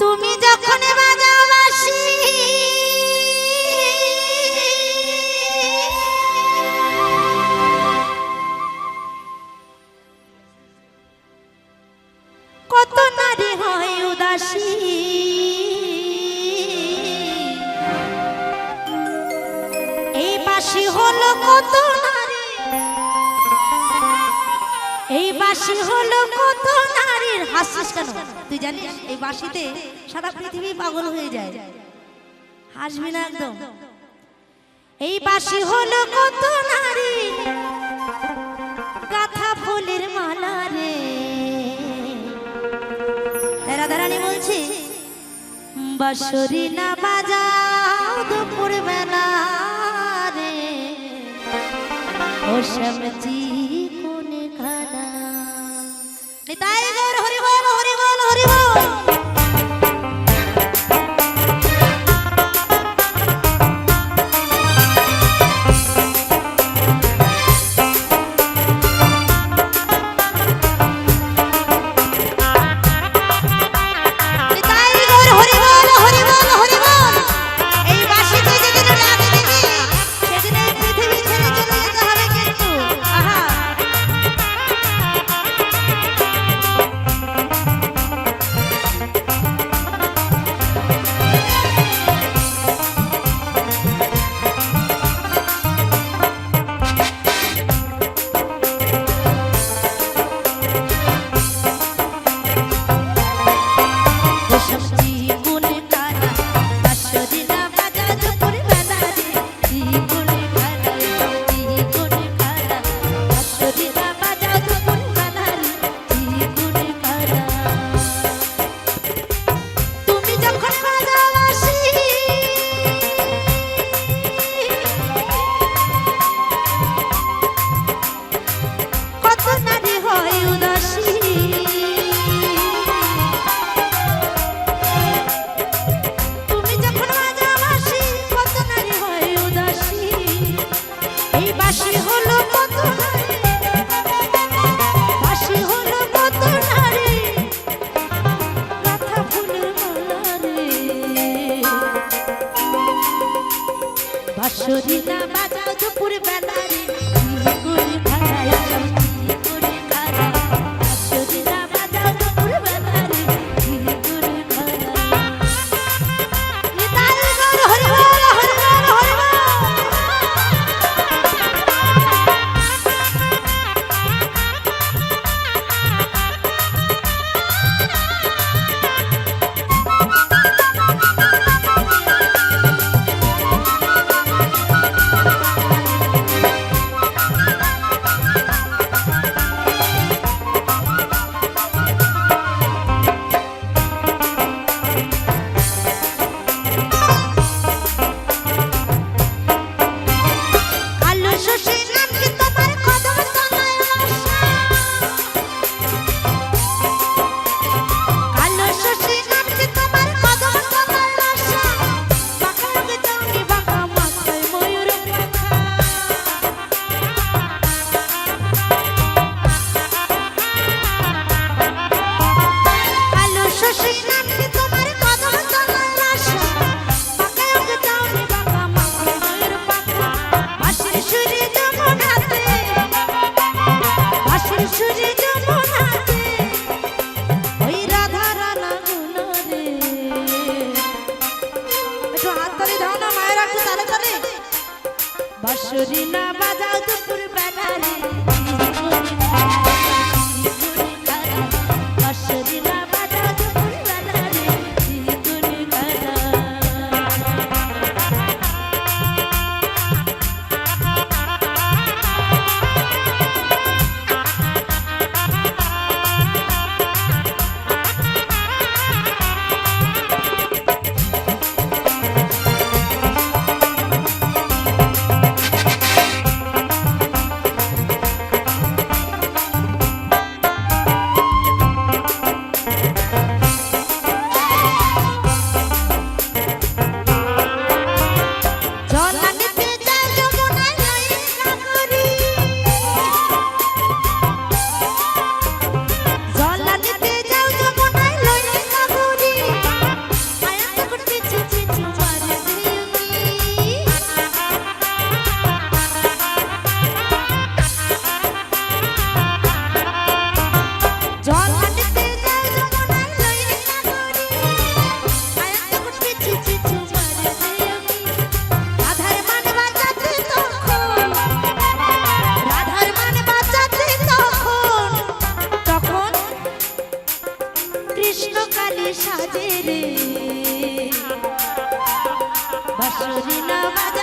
তুমি যখন ভালোবাসি কত নারী হয় উদাসী। বাসি হলো কত নারীর হাসিস কেন? তুই জানিস, এই বাসিতে সারা পৃথিবী পাগল হয়ে যায়। হাসবি না একদম। এই বাসি হলো কত নারী? গাথা ফুলের মালা রে। রাধারানী বলছি বাসরি না বাজাও দুপুর বেলা রে। ও শ্যামজি বাঁশরি না বাজাও দুপুর বেলায় রে করে ভাঙাই বাঁশুরি না বাজাও দুপুর বেলা রে বাঁশরি না বাজা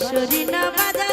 বাঁশরি না বাজা